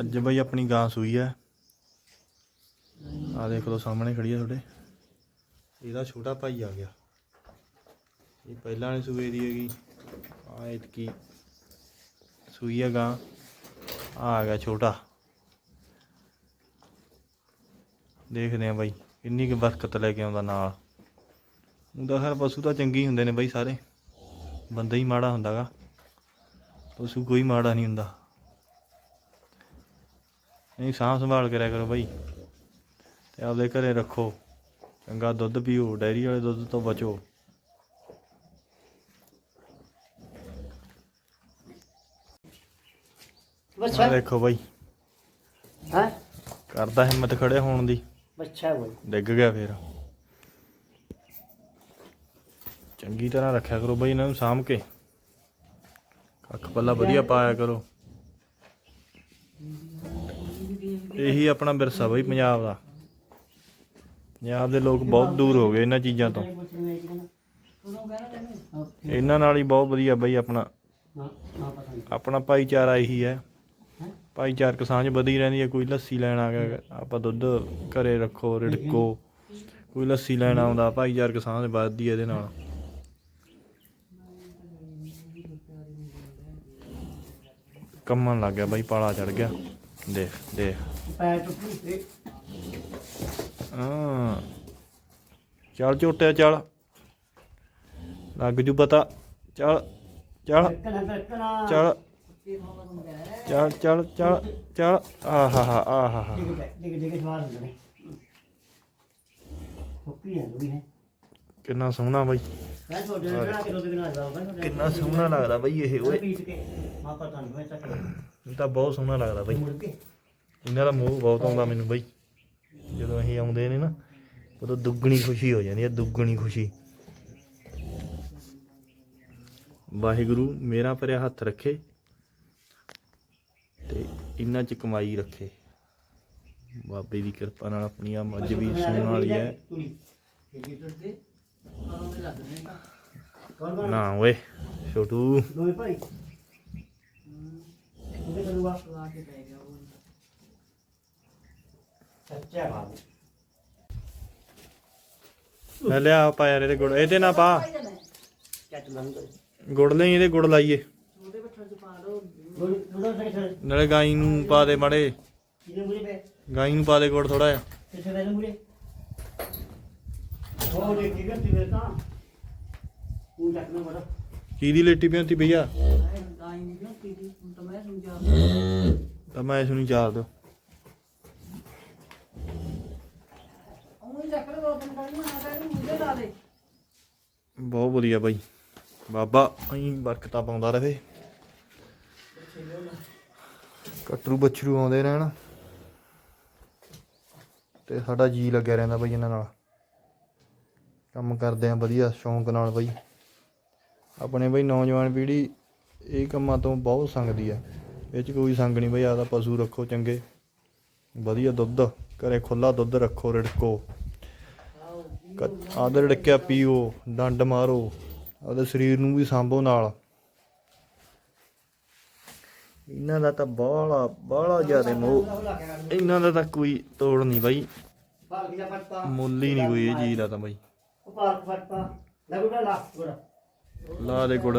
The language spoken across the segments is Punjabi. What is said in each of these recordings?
ਅੱਜ ਬਈ ਆਪਣੀ ਗਾਂ ਸੂਈ ਹੈ ਆ ਦੇਖ ਲਓ, ਸਾਹਮਣੇ ਖੜੀ ਹੈ ਤੁਹਾਡੇ। ਇਹਦਾ ਛੋਟਾ ਭਾਈ ਆ ਗਿਆ। ਇਹ ਪਹਿਲਾਂ ਵਾਲੀ ਸੂਏ ਦੀ ਹੈਗੀ। ਆ ਇਤਕੀ ਸੂਈ ਹੈ ਗਾਂ। ਆ ਗਿਆ ਛੋਟਾ। ਦੇਖਦੇ ਆ ਬਾਈ, ਇੰਨੀ ਕੁ ਬਰਕਤ ਲੈ ਕੇ ਆਉਂਦਾ ਨਾਲ। ਉਹਦਾ ਖੈਰ ਪਸ਼ੂ ਤਾਂ ਚੰਗੇ ਹੀ ਹੁੰਦੇ ਨੇ ਬਾਈ ਸਾਰੇ। ਬੰਦਾ ਹੀ ਮਾੜਾ ਹੁੰਦਾਗਾ। ਪਸ਼ੂ ਕੋਈ ਮਾੜਾ ਨਹੀਂ ਹੁੰਦਾ। ਨਹੀਂ ਸਾਂਭ ਸੰਭਾਲ ਕਰਿਆ ਕਰੋ ਬਾਈ। ਤੇ ਆਪਦੇ ਘਰੇ ਰੱਖੋ। ਚੰਗਾ ਦੁੱਧ ਪੀਓ ਡੈਰੀ ਵਾਲੇ ਦੁੱਧ ਤੋਂ ਬਚੋ। ਬੱਚਾ? ਦੇਖੋ ਬਾਈ। ਹੈ? ਕਰਦਾ ਹਿੰਮਤ ਖੜੇ ਹੋਣ ਦੀ। ਬੱਚਾ ਬੋਲ ਡਿੱਗ ਗਿਆ ਫੇਰ। ਚੰਗੀ ਤਰ੍ਹਾਂ ਰੱਖਿਆ ਕਰੋ ਬਾਈ ਇਹਨਾਂ ਨੂੰ ਸਾਂਭ ਕੇ। ਕੱਖ ਪੱਲਾ ਵਧੀਆ ਪਾਇਆ ਕਰੋ। ਇਹੀ ਆਪਣਾ ਵਿਰਸਾ ਬਾਈ ਪੰਜਾਬ ਦਾ। ਪੰਜਾਬ ਦੇ ਲੋਕ ਬਹੁਤ ਦੂਰ ਹੋ ਗਏ ਇਹਨਾਂ ਚੀਜ਼ਾਂ ਤੋਂ। ਇਹਨਾਂ ਨਾਲ ਹੀ ਬਹੁਤ ਵਧੀਆ ਬਾਈ ਆਪਣਾ। ਆਪਣਾ ਭਾਈਚਾਰਾ ਇਹੀ ਹੈ। ਭਾਈਚਾਰਕ ਸਾਂਝ ਵਧੀ ਰਹਿੰਦੀ ਹੈ। ਕੋਈ ਲੱਸੀ ਲੈਣ ਆ ਗਿਆ ਆਪਾਂ ਦੁੱਧ ਘਰੇ ਰੱਖੋ ਰਿੜਕੋ। ਕੋਈ ਲੱਸੀ ਲੈਣ ਆਉਂਦਾ ਭਾਈਚਾਰਕ ਸਾਂਝ ਵੱਧਦੀ ਹੈ ਇਹਦੇ ਨਾਲ। ਕੰਮਣ ਲੱਗ ਗਿਆ ਬਾਈ ਪਾਲਾ ਚੜ ਗਿਆ। ਦੇਖ ਦੇਖ ਪੈਰ ਟੁੱਟੀ ਤੇ। ਹਾਂ। ਚੱਲ ਝੋਟਿਆ ਚੱਲ। ਲੱਗ ਜੂ ਪਤਾ। ਚੱਲ ਚੱਲ। ਚੱਲ। ਚੱਲ ਚੱਲ ਚੱਲ ਚੱਲ। ਆਹਾ ਹਾ ਆਹਾ ਕਿੰਨਾ ਸੋਹਣਾ ਬਾਈ। ਕਿੰਨਾ ਸੋਹਣਾ ਲੱਗਦਾ ਬਾਈ ਇਹ ਓਏ। ਪੀਟ ਕੇ ਮਾ ਪਤਾ ਨਹੀਂ ਚੱਕ ਤਾਂ ਬਹੁਤ ਸੋਹਣਾ ਲੱਗਦਾ ਬਾਈ। ਮੁੜ ਕੇ? ਇਹਨਾਂ ਦਾ ਮੋਹ ਬਹੁਤ ਆਉਂਦਾ ਮੈਨੂੰ ਬਾਈ। ਜਦੋਂ ਅਸੀਂ ਆਉਂਦੇ ਨੇ ਨਾ ਉਦੋਂ ਦੁੱਗਣੀ ਖੁਸ਼ੀ ਹੋ ਜਾਂਦੀ ਹੈ ਦੁੱਗਣੀ ਖੁਸ਼ੀ। ਵਾਹਿਗੁਰੂ ਮੇਰਾ ਭਰਿਆ ਹੱਥ ਰੱਖੇ ਤੇ ਇਹਨਾਂ ਚ ਕਮਾਈ ਰੱਖੇ। ਬਾਬੇ ਦੀ ਕਿਰਪਾ ਨਾਲ ਆਪਣੀ ਆ ਮੱਝ ਵੀ ਸੂਣ ਵਾਲੀ ਹੈ। ਨਾ ਓਏ ਛੋਟੂ। ਦੋਵੇਂ ਭਾਈ। ਕਰੂਗਾ ਸੱਚਾ ਬਾਤ ਲੈ ਲਿਆ ਪਾ ਯਾਰ ਇਹਦੇ ਗੁੜ। ਇਹਦੇ ਨਾ ਪਾ। ਚੱਟ ਲੰਗ ਗੁੜ ਲਈ ਇਹਦੇ ਗੁੜ ਲਾਈਏ। ਨਾਲੇ ਗਾਈ ਨੂੰ ਪਾ ਦੇ ਮਾੜੇ। ਕਿਨੇ ਮੁਰੇ ਪੇ? ਗਾਈ ਨੂੰ ਪਾ ਦੇ ਗੁੜ ਥੋੜਾ ਜਿਹਾ। ਕਿੱਥੇ ਲੈ ਮੁਰੇ ਉਹ ਦੇ ਕੀ ਕਰਤੀ ਮੇਰੇ ਤਾਂ ਉਹ ਚੱਕਣਾ ਬੜਾ ਕਿਹਦੀ ਲੇਟੀ ਪਿਆਂਤੀ ਭਈਆ? ਤਾਂ ਮੈਂ ਇਸ ਨੂੰ ਚਾਰ ਦਿਓ। ਬਹੁਤ ਵਧੀਆ ਬਾਈ। ਬਾਬਾ ਅਹੀਂ ਬਰਕਤਾਂ ਪਾਉਂਦਾ ਰਹੇ। ਕਟਰੂ ਬਛਰੂ ਆਉਂਦੇ ਰਹਿਣ। ਤੇ ਸਾਡਾ ਜੀ ਲੱਗਿਆ ਰਹਿੰਦਾ ਬਾਈ ਇਹਨਾਂ ਨਾਲ। ਕੰਮ ਕਰਦੇ ਆ ਵਧੀਆ, ਸ਼ੌਂਕ ਨਾਲ ਬਾਈ। ਆਪਣੇ ਬਈ ਨੌਜਵਾਨ ਪੀੜ੍ਹੀ, ਇਹ ਕੰਮਾਂ ਤੋਂ ਬਹੁਤ ਸੰਗਦੀ ਆ। ਇਹ ਚ ਕੋਈ ਸੰਗ ਨਹੀਂ ਬਈ ਆਦਾ ਪਸ਼ੂ ਰੱਖੋ ਚੰਗੇ। ਵਧੀਆ ਦੁੱਧ, ਘਰੇ ਖੁੱਲਾ ਦੁੱਧ ਰੱਖੋ, ਰਿੜਕੋ। ਆਦਰ ਰਿੜਕਿਆ ਪੀਓ, ਡੰਡ ਮਾਰੋ, ਆਪਦੇ ਸਰੀਰ ਨੂੰ ਵੀ ਸਾਂਭੋ ਨਾਲ। ਇਹਨਾਂ ਦਾ ਤਾਂ ਬਾਹਲਾ ਬਾਹਲਾ ਜ਼ਿਆਦਾ ਮੋਹ। ਇਹਨਾਂ ਦਾ ਤਾਂ ਕੋਈ ਤੋੜ ਨਹੀਂ ਬਾਈ। ਮੁੱਲ ਹੀ ਨਹੀਂ ਕੋਈ ਇਹ ਚੀਜ਼ ਦਾ ਤਾਂ ਬਾਈ। ਉਹ ਪਾਲ ਫਟਪਾ ਲੱਗੂਗਾ ਲਾ ਲਾ ਦੇ ਗੁੜ।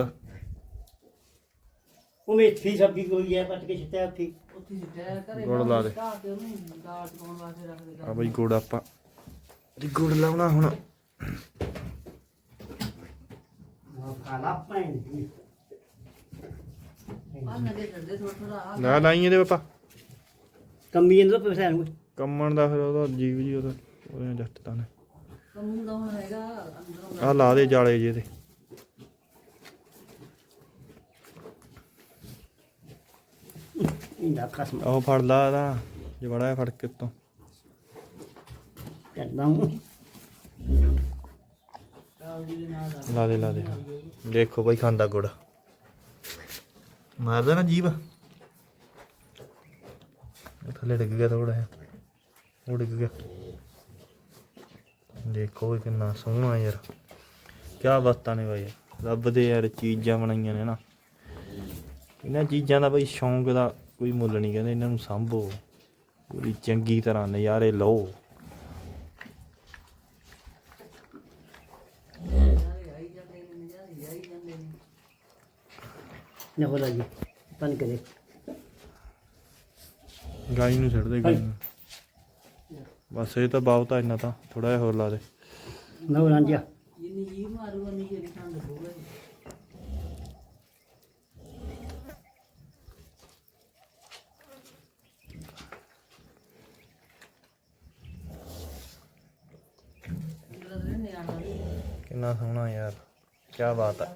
ਉਹ ਮੇਥੀ ਸਬਜ਼ੀ ਕੋਈ ਹੈ ਪੱਟ ਕੇ ਛਿੱਟਿਆ ਉੱਥੇ। ਗੁੜ ਲਾ ਦੇ। ਆ ਬਈ ਗੁੜ ਆਪਾਂ। ਤੇ ਗੁੜ ਲਾਉਣਾ ਹੁਣ। ਉਹ ਖਾਲਾ ਪੈਣ ਨਾ ਲਾਈ ਇਹਦੇ ਪਾਪਾ। ਕੰਮੀ ਜਾਂਦਾ ਪੈਸਾ ਨੂੰ ਕੰਮਣ ਦਾ ਫਿਰ ਉਹਦਾ ਜੀਵ ਜੀ ਉਹਦਾ ਉਹਦੇ ਜੱਟ ਤਾਂ ਨੇ। ਆ ਲਾ ਦੇ ਜਾਲੇ ਜੇ ਤੇ। ਉਹ ਫੜ ਲਾ ਇਹਦਾ ਜਵੜਾ ਫੜ ਕੇ ਉੱਤੋਂ। ਕਰਦਾ ਹੂੰ ਲਾ ਦੇ ਲਾ ਦੇ। ਦੇਖੋ ਬਾਈ ਖਾਂਦਾ ਗੁੜ। ਮਾਰਦਾ ਨਾ ਜੀਵ ਉਹ ਥੱਲੇ ਡਿੱਗ ਗਿਆ ਥੋੜਾ ਜਿਹਾ। ਉਹ ਡਿੱਗ ਗਿਆ। ਦੇਖੋ ਇਹ ਕਿੰਨਾ ਸੋਹਣਾ ਯਾਰ। ਕਿਆ ਬਾਤਾਂ ਨੇ ਬਾਈ। ਰੱਬ ਦੇ ਯਾਰ ਚੀਜ਼ਾਂ ਬਣਾਈਆਂ ਨੇ ਨਾ। ਇਹਨਾਂ ਚੀਜ਼ਾਂ ਦਾ ਬਈ ਸ਼ੌਂਕ ਦਾ ਕੋਈ ਮੁੱਲ ਨਹੀਂ ਕਹਿੰਦੇ ਇਹਨਾਂ ਨੂੰ ਸੰਭੋ। ਪੂਰੀ ਚੰਗੀ ਤਰ੍ਹਾਂ ਨਜ਼ਾਰੇ ਲਓ। ਨਾ ਹੋ ਜੀ ਪਨ ਕਰੇ। ਗਾਈ ਨੂੰ ਛੱਡ ਦੇ ਗਾਈ ਨੂੰ। ਬਸ ਇਹ ਤਾਂ ਬਹੁਤ ਆ ਇੰਨਾ ਤਾਂ ਥੋੜਾ ਜਿਹਾ ਹੋਰ ਲਾ ਦੇ। ਨਾ ਹੋ ਰਾਂਝਾ ਜਿੰਨੀ ਜੀ ਮਾਰੂਗਾ ਨਹੀਂ ਜਿਹੜੀ ਠੰਡ ਕਿੰਨਾ ਸੋਹਣਾ ਯਾਰ ਕੀ ਬਾਤ ਹੈ